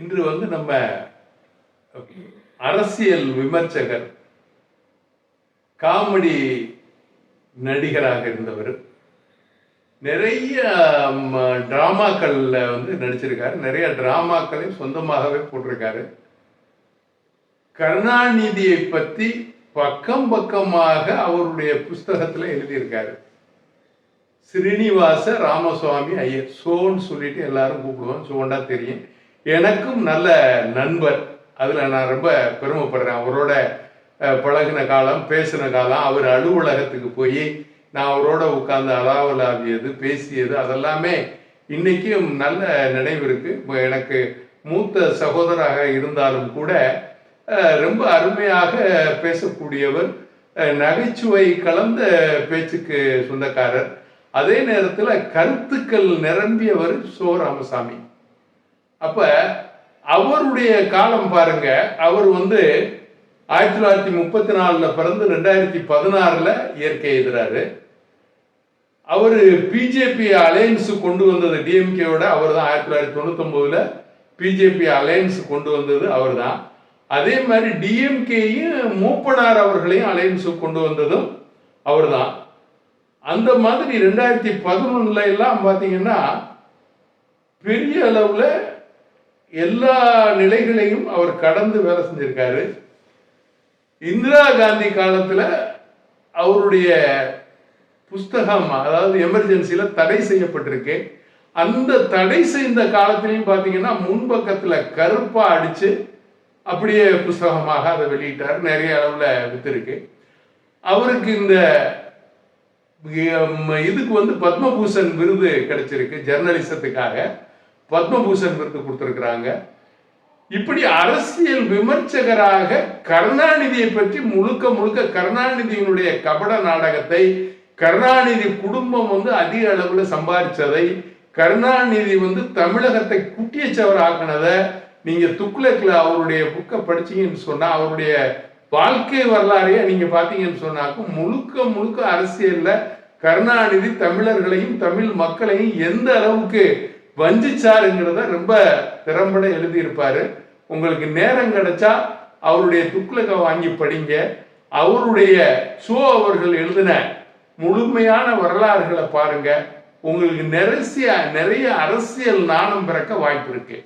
இன்று வந்து நம்ம அரசியல் விமர்சகர் காமெடி நடிகராக இருந்தவர். நிறைய டிராமாக்கள்ல வந்து நடிச்சிருக்காரு. நிறைய டிராமாக்களையும் சொந்தமாகவே போட்டிருக்காரு. கருணாநிதியை பத்தி பக்கம் பக்கமாக அவருடைய புஸ்தகத்துல எழுதியிருக்காரு. ஸ்ரீனிவாச ராமசுவாமி ஐயர் சோன்னு சொல்லிட்டு எல்லாரும் கூப்பிடுவோம் சோண்டா தெரியும். எனக்கும் நல்ல நண்பர். அதில் நான் ரொம்ப பெருமைப்படுறேன். அவரோட பழகின பழகுன காலம் பேசின காலம் அவர் அலுவலகத்துக்கு போய் நான் அவரோட உட்கார்ந்து அலாவலாவியது பேசியது அதெல்லாமே இன்றைக்கும் நல்ல நினைவு இருக்குது இப்போ எனக்கு மூத்த சகோதராக இருந்தாலும் கூட ரொம்ப அருமையாக பேசக்கூடியவர் நகைச்சுவை கலந்த பேச்சுக்கு சொந்தக்காரர். அதே நேரத்தில் கருத்துக்கள் நிரம்பியவர் சோ ராமசாமி. அப்ப அவருடைய காலம் பாருங்க. அவர் வந்து ஆயிரத்தி தொள்ளாயிரத்தி முப்பத்தி நாலுல பிறந்து ரெண்டாயிரத்தி பதினாறுல இயற்கை எதிராரு. அவர் பிஜேபி அலையன்ஸ் கொண்டு வந்தது டிஎம்கேவோட அவர் தான் ஆயிரத்தி தொள்ளாயிரத்தி தொண்ணூத்தொம்போதில் பிஜேபி அலையன்ஸ் கொண்டு வந்தது அவர் தான் அதே மாதிரி டிஎம்கேயும் மூப்பனார் அவர்களையும் அலையன்ஸ் கொண்டு வந்ததும் அவர் தான் அந்த மாதிரி ரெண்டாயிரத்தி பதினொன்னுல எல்லாம் பார்த்தீங்கன்னா பெரிய அளவுல எல்லா நிலைகளையும் அவர் கடந்து வேலை செஞ்சிருக்காரு. இந்திரா காந்தி காலத்தில் அவருடைய புஸ்தகம் அதாவது எமர்ஜென்சியில் தடை செய்யப்பட்டிருக்கு. அந்த தடை செய்த காலத்திலையும் பார்த்தீங்கன்னா முன்பக்கத்தில் கருப்பாக அடித்து அப்படியே புஸ்தகமாக அதை வெளியிட்டார். நிறைய அளவில் வித்திருக்கு. அவருக்கு இந்த இதுக்கு வந்து பத்மபூஷன் விருது கிடைச்சிருக்கு ஜெர்னலிசத்துக்காக. பத்மபூஷன் விருது கொடுத்துருக்குறாங்க. இப்படி அரசியல் விமர்சகராக கருணாநிதியை பற்றி முழுக்க முழுக்க கருணாநிதியினுடைய கபட நாடகத்தை கருணாநிதி குடும்பம் வந்து அதிக அளவில் சம்பாதிச்சதை கருணாநிதி வந்து தமிழகத்தை குட்டியச்சவர் ஆக்கினதை நீங்கள் துக்ளக்கில் அவருடைய புக்கை படிச்சீங்கன்னு சொன்னால் அவருடைய வாழ்க்கை வரலாறையே நீங்கள் பார்த்தீங்கன்னு சொன்னாக்கும் முழுக்க முழுக்க அரசியலில் கருணாநிதி தமிழர்களையும் தமிழ் மக்களையும் எந்த அளவுக்கு வஞ்சிச்சாருங்கிறத ரொம்ப திறம்பட எழுதியிருப்பாரு. உங்களுக்கு நேரம் கிடைச்சா அவருடைய துக்ளக வாங்கி படிங்க. அவருடைய சோ அவர்கள் எழுதின முழுமையான வரலாறுகளை பாருங்க. உங்களுக்கு நிறைய நிறைய அரசியல் நாணம் பிறக்க வாய்ப்பு இருக்குது